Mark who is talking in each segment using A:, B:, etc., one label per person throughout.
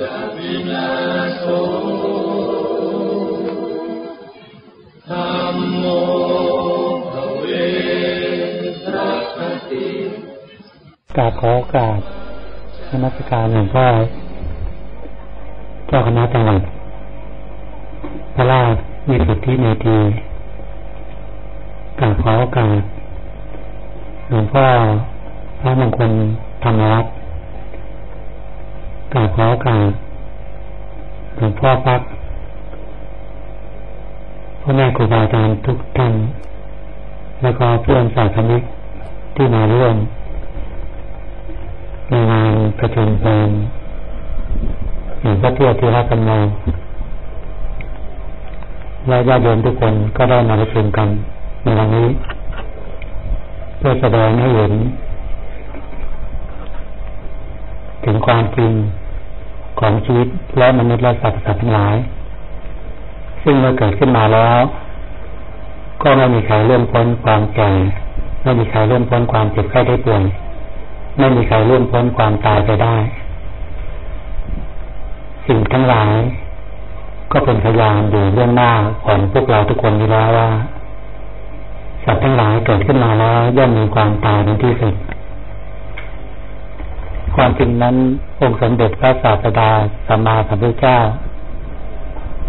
A: จะวินาโสธรรมโมภเวรัคติ
B: กราบขอโอกาสนมัสการหลวงพ่อเจ้าคณะจังหวัดพระราชมีสุทธิเมธีกราบขอโอกาสหลวงพ่อพระมงคลธรรมรัตน์ กราบขอกาสหลวงพ่อพักพ่อแม่ครูบาอาจารย์ทุกท่าน แล้วก็เพื่อนสายคณิกที่มาร่วมในงานประชุมเพลงหลวงพ่อเทียที่รักกันมาและญาติโยมทุกคนก็ได้มาประชุมกันในวันนี้ เพื่อแสดงให้เห็น ถึงความจริง ของชีวิตและมนุษย์และสัตว์สัตว์ทั้งหลาย ซึ่งเมื่อเกิดขึ้นมาแล้ว ก็ไม่มีใครเลื่อนพ้นความแก่ไม่มีใครเลื่อนพ้นความเจ็บไข้ได้ป่วยไม่มีใครเลื่อนพ้นความตายไปได้ สิ่งทั้งหลาย ก็เป็นพยานอยู่เรื่องหน้าของพวกเราทุกคนนี้แล้วว่าสัตว์ทั้งหลายเกิดขึ้นมาแล้วย่อมมีความตายเป็นที่สุด ความจริงนั้น องค์สมเด็จพระศาสดาสัมมาสัมพุทธเจ้า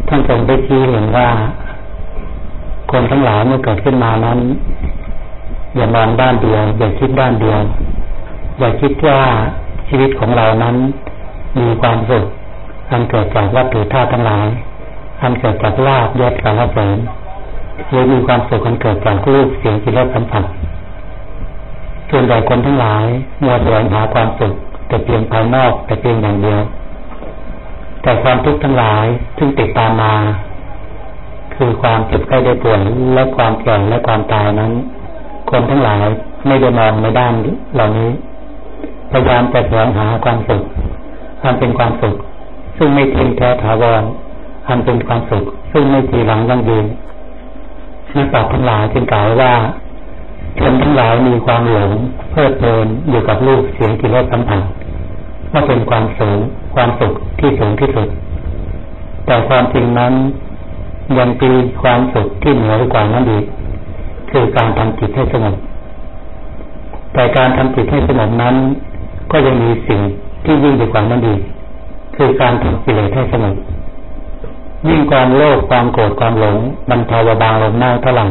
B: ท่านทรงได้ชี้เห็นว่า คนทั้งหลายเมื่อเกิดขึ้นมานั้น อย่ามองด้านเดียว อย่าคิดด้านเดียว อย่าคิดว่าชีวิตของเรานั้น มีความสุขอันเกิดจากวัตถุธาตุทั้งหลาย อันเกิดจากลาบยศสารเสริญหรือมีความสุขอันเกิดจากรูปเสียงกิเลสสัมผัสส่วนใหญ่คนทั้งหลายมัวแสวงหาความสุข แต่เพียงภายนอกแต่เพียงอย่างเดียว แต่ความทุกข์ทั้งหลายซึ่งติดตามมา คือความเจ็บไข้ได้ป่วยและความแก่และความตายนั้น คนทั้งหลายไม่ได้มองในด้านเหล่านี้พยายามจะแสวงหาความสุขอันเป็นความสุข ซึ่งไม่เที่ยงแท้ถาวรอันเป็นความสุข ซึ่งไม่ทีหลังยั่งยืนนักปราชญ์ทั้งหลายจึงกล่าวว่าชนทั้งหลายมีความหลงเพลิดเพลินอยู่กับรูปเสียงกิเลสสัมผัส ว่าเป็นความสูงความสุขที่สูงที่สุด แต่ความจริงนั้นยังมีความสุขที่เหนือกว่านั้นอีกคือการทำจิตให้สงบแต่การทำจิตให้สงบนั้น ก็ยังมีสิ่งที่ยิ่งไปกว่านั้นอีกคือการทำกิเลสให้สงบยิ่งความโลภความโกรธความหลงมันเทาบางลงหน้าเท่าไหร่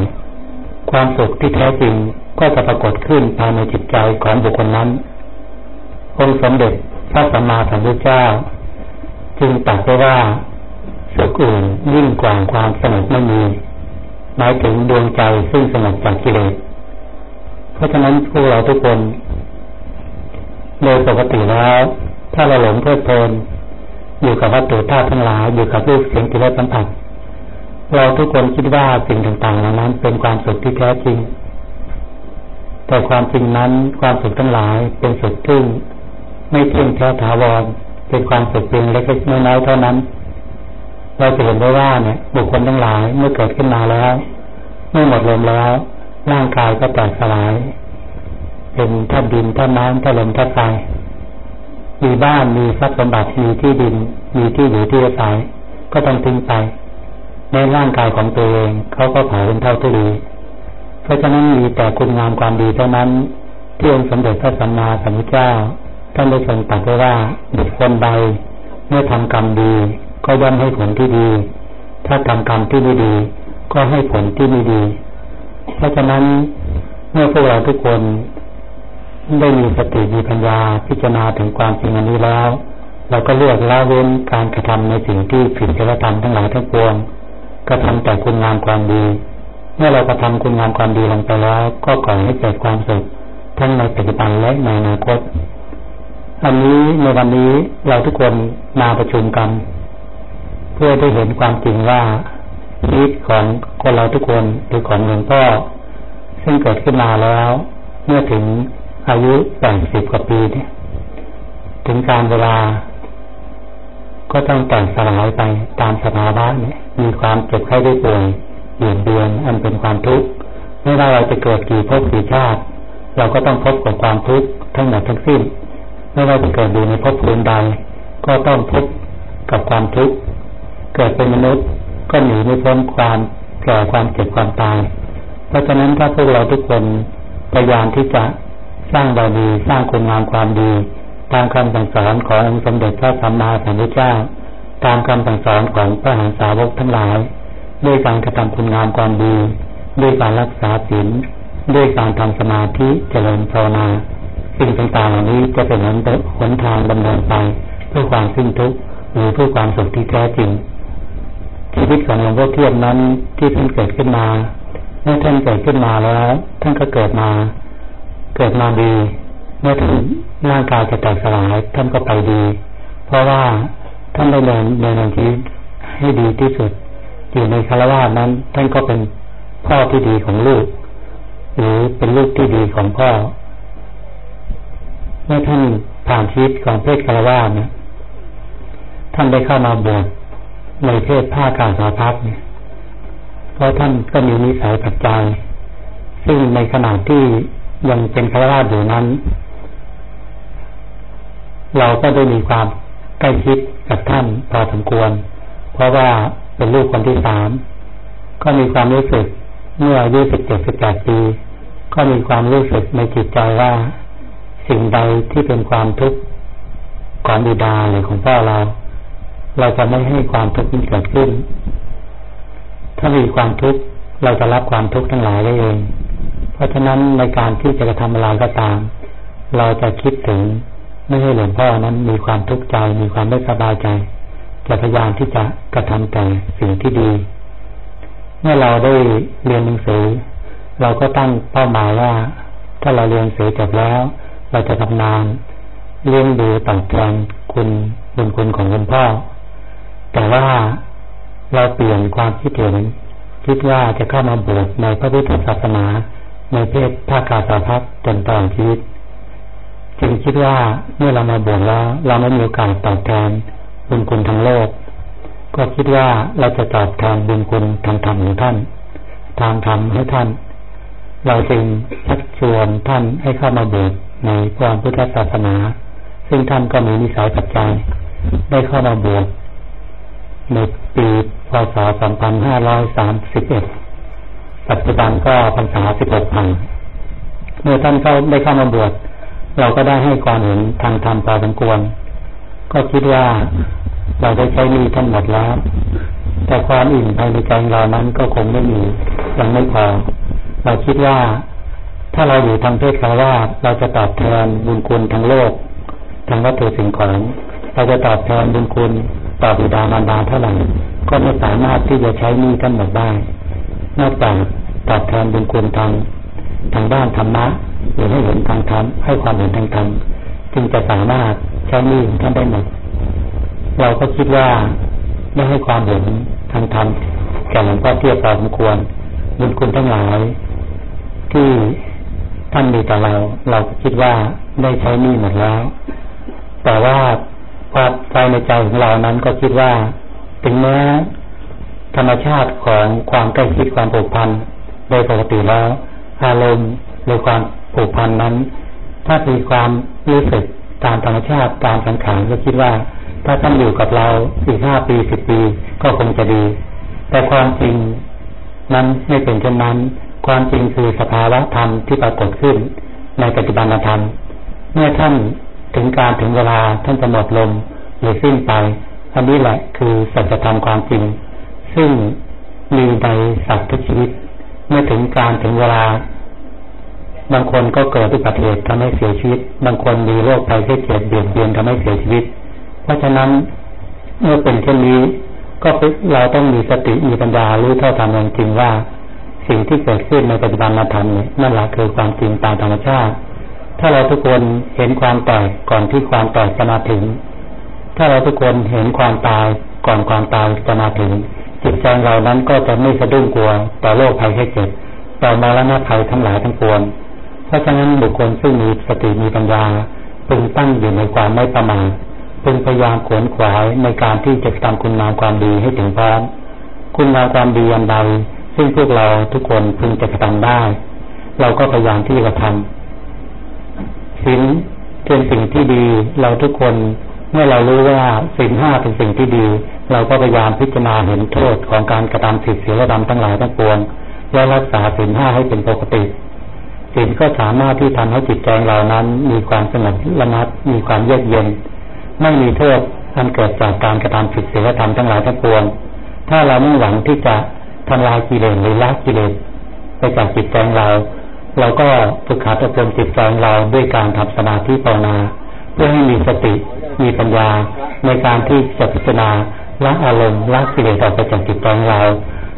B: ความสุขที่แท้จริงก็จะปรากฏขึ้นภายในจิตใจของบุคคลนั้นองค์สมเด็จ พระสัมมาสัมพุทธเจ้า จึงตรัสไว้ว่าสุขอื่นยิ่งกว่าความสงบไม่มีหมายถึงดวงใจซึ่งสงบจากกิเลสเพราะฉะนั้นพวกเราทุกคนโดยปกติแล้ว ถ้าเราหลงเพลิดเพลินอยู่กับวัตถุธาตุทั้งหลายอยู่กับรูปเสียงกิเลสสัมผัสเราทุกคนคิดว่าสิ่งต่างๆเหล่านั้นเป็นความสุขที่แท้จริง แต่ความจริงนั้นความสุขทั้งหลายเป็นสุขที่ ไม่เที่ยงแท้ถาวรเป็นความสุขเพียงเล็กๆน้อยๆเท่านั้น เราจะเห็นได้ว่าเนี่ย บุคคลทั้งหลายเมื่อเกิดขึ้นมาแล้วเมื่อหมดลมแล้ว ร่างกายก็แตกสลาย เป็นธาดินธาน้ำธาลมธาไฟมีบ้านมีทรัพย์สมบัติมีที่ดิน มีที่อยู่ที่อาศัยก็ต้องทิ้งไป ในร่างกายของตัวเองเขาก็เผาเป็นเท่าทุลีเพราะฉะนั้นมีแต่คุณงามความดีเท่านั้นที่องค์สมเด็จพระสัมมาสัมพุทธเจ้า ท่านได้ทรงตรัสไว้ว่าบุคคลใดเมื่อทำกรรมดี ก็ย่อมให้ผลที่ดี ถ้าทำกรรมที่ไม่ดี ก็ให้ผลที่ไม่ดี เพราะฉะนั้นเมื่อพวกเราทุกคนได้มีสติมีปัญญาพิจารณาถึงความจริงอันนี้แล้ว เราก็เลือกละเว้นการกระทำในสิ่งที่ผิดศีลธรรมทั้งหลายทั้งปวงกระทำแต่คุณงามความดี เมื่อเรากระทำคุณงามความดีลงไปแล้ว ก็ก่อให้เกิดความสุขทั้งในปัจจุบันและในอนาคต อันนี้ในวันนี้เราทุกคนมาประชุมกัน เพื่อได้เห็นความจริงว่าชีวิตของคนเราทุกคนหรือของหลวงพ่อซึ่งเกิดขึ้นมาแล้ว เมื่อถึงอายุแปดสิบกว่าปีเนี่ยถึงการเวลา ก็ต้องแต่งสลายไปตามสภาวะเนี่ย มีความเจ็บไข้ได้ป่วยเหี่ยนเดือนอันเป็นความทุกข์ไม่ว่าเราจะเกิดกี่ภพกี่ชาติ เราก็ต้องพบกับความทุกข์ทั้งหมดทั้งสิ้น ไม่ว่าจะเกิดอยู่ในภพภูมิใดก็ต้องพบกับความทุกข์เกิดเป็นมนุษย์ก็หนีไม่พ้นความแก่ความเจ็บความตาย เพราะฉะนั้นถ้าพวกเราทุกคนพยายามที่จะสร้างบารมีสร้างคุณงามความดี ตามคำสั่งสอนขององค์สมเด็จพระสัมมาสัมพุทธเจ้า ตามคำสั่งสอนของพระหางสาวกทั้งหลาย ด้วยการกระทำคุณงามความดี ด้วยการรักษาศีลด้วยการทำสมาธิเจริญภาวนา สิ่งต่างๆเหล่านี้จะเป็นหนทางดำเนินไป เพื่อความสิ้นทุกข์หรือเพื่อความสุขที่แท้จริง ชีวิตของหลวงพ่อเทียนนั้นที่ท่านเกิดขึ้นมา เมื่อท่านเกิดขึ้นมาแล้ว ท่านก็เกิดมา เกิดมาดี เมื่อท่านร่างกายจะแตกสลายท่านก็ไปดี เพราะว่าท่านได้เดินเดินชีวิตให้ดีที่สุด อยู่ในคารวะนั้น ท่านก็เป็นพ่อที่ดีของลูก หรือเป็นลูกที่ดีของพ่อ เมื่อท่านผ่านชีวิตของเพศคารวะเนี่ยท่านได้เข้ามาบวชในเพศผ้ากาสาพัดเนี่ยเพราะท่านก็มีนิสัยปัจจัยซึ่งในขณะที่ยังเป็นคารวะอยู่นั้น เราก็ได้มีความใกล้ชิดกับท่านพอสมควร เพราะว่าเป็นลูกคนที่สามก็มีความรู้สึกเมื่ออายุสิบเจ็ดสิบแปดปี ก็มีความรู้สึกในจิตใจว่า สิ่งใดที่เป็นความทุกข์ของบิดาหรือของพ่อเรา เราจะไม่ให้ความทุกข์นี้เกิดขึ้น ถ้ามีความทุกข์เราจะรับความทุกข์ทั้งหลายได้เอง เพราะฉะนั้นในการที่จะกระทำอะไรก็ตาม เราจะคิดถึงไม่ให้หลวงพ่อนั้นมีความทุกข์ใจ มีความไม่สบายใจ จะพยายามที่จะกระทำแต่สิ่งที่ดี เมื่อเราได้เรียนหนังสือ เราก็ตั้งเป้าหมายว่า ถ้าเราเรียนหนังสือจบแล้ว เราจะทำงานเลี้ยงดูตอบแทนคุณบุญคุณของคุณพ่อ แต่ว่าเราเปลี่ยนความคิดเห็นคิดว่าจะเข้ามาบวชในพระพุทธศาสนา ในเพศภาคกาสาพัฒจนตลอดชีวิต จึงคิดว่าเมื่อเรามาบวชแล้ว เราไม่มีโอกาสตอบแทนบุญคุณทางโลก ก็คิดว่าเราจะตอบแทนบุญคุณทางธรรมของท่าน ทางธรรมให้ท่าน เราจึงชักชวนท่านให้เข้ามาบวช ในพระพุทธศาสนา ซึ่งท่านก็มีนิสัยปัจจัย ได้เข้ามาบวชในปีพศ 2531 ปัจจุบันก็พรรษา 16พันเมื่อท่านเข้าได้เข้ามาบวชเราก็ได้ให้ความเห็นทางธรรมพอสมควร ก็คิดว่าเราได้ใช้มีท่านหมดแล้ว แต่ความอิ่มภายในใจเรานั้นก็คงไม่มียังไม่พอเราคิดว่า ถ้าเราอยู่ทางเพศคารวะเราจะตอบแทนบุญคุณทางโลก ทางวัตถุสิ่งของ เราจะตอบแทนบุญคุณต่อบิดามารดาเท่าไหร่ก็ไม่สามารถที่จะใช้นี้ทั้งหมดได้ นอกจากตอบแทนบุญคุณทางทางด้านธรรมะหรือให้เห็นทางธรรมให้ความเห็นทางธรรมจึงจะสามารถใช้นี้ท่านได้หมด เราก็คิดว่าไม่ให้ความเห็นทางธรรมแก่หลวงพ่อเทียบพอสมควรบุญคุณทั้งหลาย ที่ ท่านมีต่อเรา เราคิดว่าได้ใช้นี้หมดแล้ว แต่ว่าความใจในใจของเรานั้นก็คิดว่า ถึงแม้ธรรมชาติของความใกล้ชิดความผูกพันโดยปกติแล้ว อารมณ์หรือความผูกพันนั้น ถ้ามีความรู้สึกตามธรรมชาติตามสังขารก็คิดว่า ถ้าท่านอยู่กับเราสี่ห้าปีสิบปีก็คงจะดี แต่ความจริงนั้นไม่เป็นเช่นนั้น ความจริงคือสภาวะธรรมที่ปรากฏขึ้น ในปัจจุบันธรรม เมื่อท่านถึงการถึงเวลาท่านจะหมดลมหรือสิ้นไป อันนี้แหละคือสัจธรรมความจริง ซึ่งมีในสัตว์ทุกชีวิต เมื่อถึงการถึงเวลา บางคนก็เกิดอุบัติเหตุทำให้เสียชีวิต บางคนมีโรคภัยไข้เจ็บเบียดเบียนทำให้เสียชีวิต เพราะฉะนั้นเมื่อเป็นเช่นนี้ ก็เราต้องมีสติมีปัญญารู้เท่าทันจริงว่า สิ่งที่เกิดขึ้นในปัจจุบันเราทำเนี่ยนั่นแหละคือความจริงตามธรรมชาติ ถ้าเราทุกคนเห็นความแตกก่อนที่ความแตกจะมาถึง ถ้าเราทุกคนเห็นความตายก่อนความตายจะมาถึง จิตใจเรานั้นก็จะไม่สะดุ้งกลัวต่อโรคภัยแค่เจ็บต่อมรณะภัยทั้งหลายทั้งปวงเพราะฉะนั้นบุคคลซึ่งมีสติมีปัญญาพึงตั้งอยู่ในความไม่ประมาทพึงพยายามขวนขวายในการที่จะทำคุณงามความดีให้ถึงพร้อมคุณงามความดีอันใด ซึ่งพวกเราทุกคนพึงจะกระทำได้ เราก็พยายามที่จะทำศีลเป็นสิ่งที่ดี เราทุกคนเมื่อเรารู้ว่าสิ่งห้าเป็นสิ่งที่ดี เราก็พยายามพิจารณาเห็นโทษของการกระทำผิดศีลธรรมทั้งหลายทั้งปวงและรักษาสิ่งห้าให้เป็นปกติสิ่งก็สามารถที่ทำให้จิตใจเรานั้น มีความสงบระงับมีความเยือกเย็น ไม่มีโทษอันเกิดจากการกระทำผิดศีลธรรมทั้งหลายทั้งปวง ถ้าเราไม่หวังที่จะ ทำลายกิเลสหรือละกิเลสไปจากจิตใจเรา เราก็ฝึกหัดอบรมจิตใจเราด้วยการทำสมาธิภาวนา เพื่อให้มีสติมีปัญญา ในการที่จะพิจารณาละอารมณ์ละกิเลสออกไปจากจิตใจเรา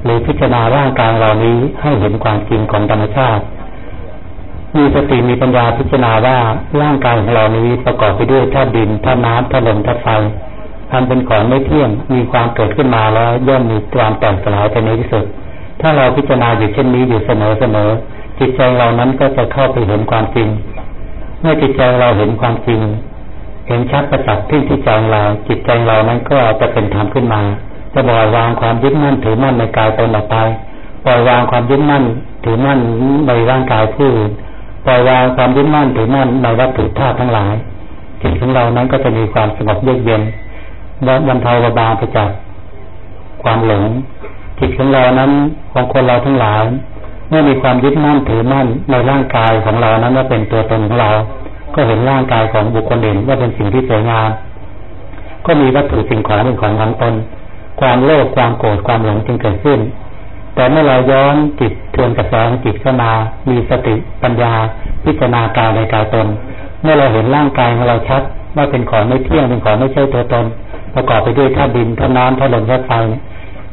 B: หรือพิจารณาร่างกายเรานี้ให้เห็นความจริงของธรรมชาติ มีสติมีปัญญาพิจารณาว่าร่างกายของเรานี้ประกอบไปด้วยธาตุดินธาตุน้ำธาตุลมธาตุไฟ ทำเป็นของไม่เที่ยง มีความเกิดขึ้นมาแล้วย่อมมีความแตกสลายไปในที่สุด ถ้าเราพิจารณาอยู่เช่นนี้อยู่เสมอเสมอจิตใจเรานั้นก็จะเข้าไปเห็นความจริง เมื่อจิตใจเราเห็นความจริง เห็นชัดประจักษ์ที่จิตใจเราจิตใจเรานั้นก็จะเป็นธรรมขึ้นมา จะปล่อยวางความยึดมั่นถือมั่นในกายตนออกไปปล่อยวางความยึดมั่นถือมั่นในร่างกายผู้อื่นปล่อยวางความยึดมั่นถือมั่นในวัตถุธาตุทั้งหลายจิตของเรานั้นก็จะมีความสงบเยือกเย็น บรรเทาระบาไปจากความหลงจิตของเรานั้นของคนเราทั้งหลายเมื่อมีความยึดมั่นถือมั่นในร่างกายของเรานั้นว่าเป็นตัวตนของเรา ก็เห็นร่างกายของบุคคลอื่นว่าเป็นสิ่งที่สวยงามก็มีวัตถุสิ่งของเป็นของของตน ความโลภความโกรธความหลงจึงเกิดขึ้น แต่เมื่อเราย้อนจิตทวนกระแสจิตเข้ามามีสติปัญญา พิจารณากายในกายตน เมื่อเราเห็นร่างกายของเราชัดว่าเป็นของไม่เที่ยงเป็นของไม่ใช่ตัวตน ประกอบไปด้วยธาตุดินธาตุน้ำธาตุลมธาตุไฟ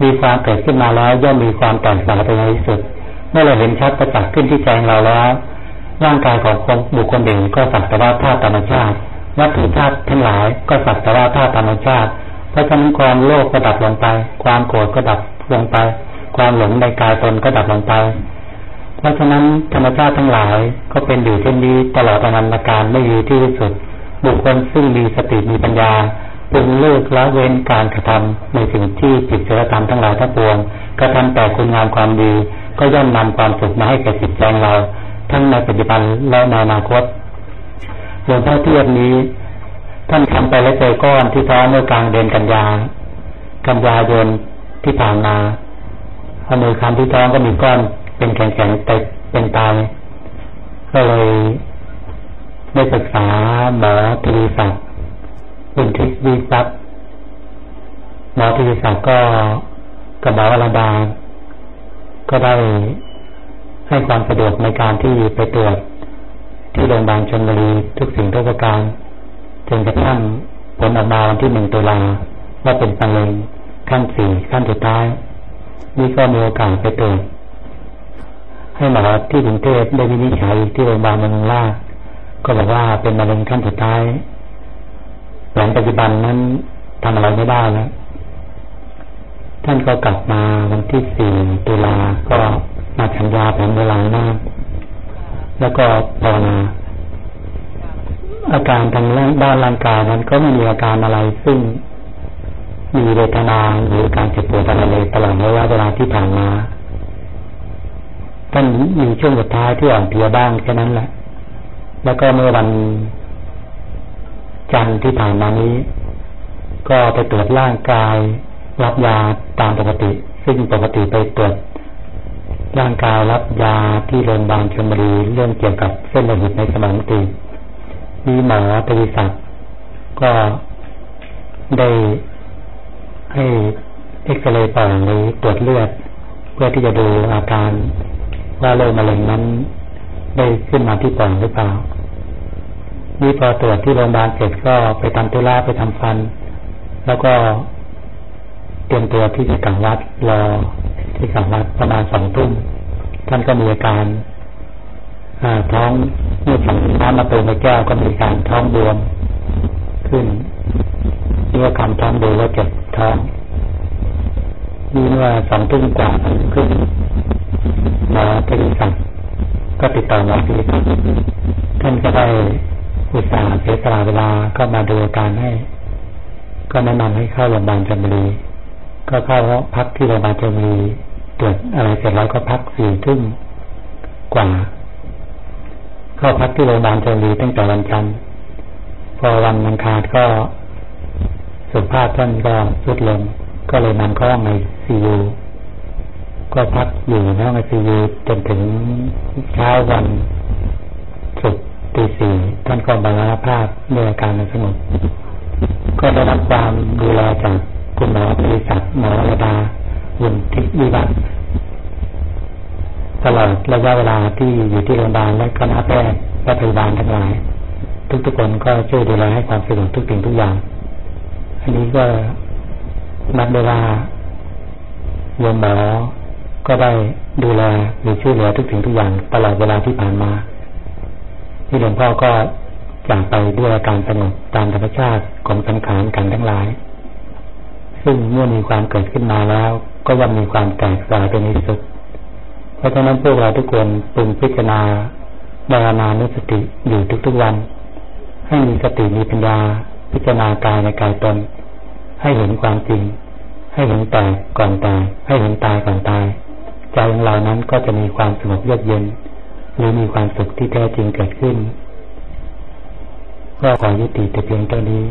B: มีความเกิดขึ้นมาแล้วย่อมมีความแตกสลายไปในที่สุด เมื่อเราเห็นชัดประจักษ์ขึ้นที่ใจเราแล้วร่างกายของคนบุคคลหนึ่งก็สักแต่ว่าธาตุธรรมชาติวัตถุธาตุทั้งหลายก็สักแต่ว่าธาตุธรรมชาติ เพราะฉะนั้นความโลภก็ดับลงไป ความโกรธก็ดับลงไป ความหลงในกายตนก็ดับลงไป เพราะฉะนั้นธรรมชาติทั้งหลายก็เป็นอยู่เช่นนี้ตลอดอนันตการไม่มีที่สุด บุคคลซึ่งมีสติมีปัญญา จึงเลิกละเว้นการกระทำในสิ่งที่ผิดศีลธรรมทั้งหลายทั้งปวงกระทำแต่คุณงามความดี ก็ย่อมนำความสุขมาให้แก่จิตใจเรา ทั้งในปัจจุบันและในอนาคตหลวงพ่อเทียบนี้ ท่านทำไปแล้วเจอก้อนที่ท้องเมื่อกลางเดือนกันยากันยายนที่ผ่านมาเอามือคำที่ท้องก็มีก้อนเป็นแข็งๆแต่เป็นตายก็เลยได้ศึกษาหมอทีศักดิ คุณทิพย์วิซับหมอทวีศักดิ์ก็กับหมอวรดา ก็ได้ให้ความสะดวกในการที่ไปตรวจที่โรงพยาบาลชนบุรีทุกสิ่งทุกประการจนกระทั่งผลออกมาวันที่หนึ่งตุลาว่าเป็นมะเร็งขั้นสี่ขั้นสุดท้าย นี่ก็มีโอกาสไปตรวจให้หมอที่กรุงเทพได้วินิจฉัยที่โรงพยาบาลมืองล่าก็บอกว่าเป็นมะเร็งขั้นสุดท้าย หลังปัจจุบันนั้นทำอะไรไม่ได้แล้วท่านก็กลับมาวันที่สี่ตุลาก็มาฉันยาแผนเวลาหน้า แล้วก็ภาวนาอาการทางด้านร่างกายนั้นก็ไม่มีอาการอะไรซึ่งมีเวทนาหรือการเจ็บปวดอะไรเลยตลอดระยะเวลาที่ผ่านมาท่านมีช่วงสุดท้ายที่อ่อนเพลียบ้างแค่นั้นแหละ แล้วก็เมื่อวัน จันทร์ที่ผ่านมานี้ ก็ไปตรวจร่างกาย รับยาตามปกติ ซึ่งปกติไปตรวจร่างกายรับยาที่โรงพยาบาลชลบุรีเรื่องเกี่ยวกับเส้นโลหิตในสมองตีมีหมอตวิศักก็ได้ให้เอ็กซเรย์ปอดหรือตรวจเลือด เพื่อที่จะดูอาการว่าโรคมะเร็งนั้น ได้ขึ้นมาที่ปอดหรือเปล่า นี่พอตรวจที่โรงพยาบาลเสร็จก็ไปทำตุลาไปทำฟัน แล้วก็เตรียมตัวที่จะกลับวัดรอที่กลับวัดประมาณสองทุ่มท่านก็มีอาการท้องเมื่อฉันน้ำมาเติมในแก้วก็มีการท้องบวมขึ้นเมื่อคำท้องดูว่าเจ็บท้องนี่เมื่อสองทุ่มกว่าขึ้นมาที่สั่งก็ติดต่อมาที่ท่านก็ได้ อุตส่าห์เสียสละเวลาก็มาดูอาการให้ ก็แนะนำให้เข้าโรงพยาบาลจามรีก็เข้าพักที่โรงพยาบาลจามรีตรวจอะไรเสร็จแล้วก็พักสี่ทุ่มกว่า เข้าพักที่โรงพยาบาลจามรีตั้งแต่วันจันทร์พอวันอังคารก็สุภาพท่านก็สุดลง ก็เลยนำเข้าห้องในซียูก็พักอยู่ในห้องไอซียูจนถึงเช้าวันศุกร์ ตีสี่ท่านก็บรรลุภาพด้วยอาการสงบก็ได้รับความดูแลจากคุณหมอบริษัทหมอระดาวุนทิวิวัฒน์ตลอดระยะเวลาที่อยู่ที่โรงพยาบาลและคณะแพทย์และพยาบาลทั้งหลาย ทุกๆคนก็ช่วยดูแลให้ความสะดวกทุกสิ่งทุกอย่าง อันนี้ก็นับเวลาโยมหมอก็ได้ดูแลหรือช่วยเหลือทุกสิ่งทุกอย่างตลอดเวลาที่ผ่านมา ที่หลวงพ่อก็จากไปด้วยอาการสงบตามธรรมชาติของสังขารกันทั้งหลาย ซึ่งเมื่อมีความเกิดขึ้นมาแล้ว ก็ย่อมมีความแตกสลายเป็นที่สุด เพราะฉะนั้นพวกเราทุกคนปรุงพิจารณาบารนานุสติอยู่ทุกๆวัน ให้มีสติมีปัญญา พิจารณากายในกายตน ให้เห็นความจริง ให้เห็นแตกก่อนตายให้เห็นตายก่อนตายใจของเรานั้นก็จะมีความสงบเยือกเย็น หรือมีความสุขที่แท้จริงเกิดขึ้น ก็ขอยุติแต่เพียงเท่านี้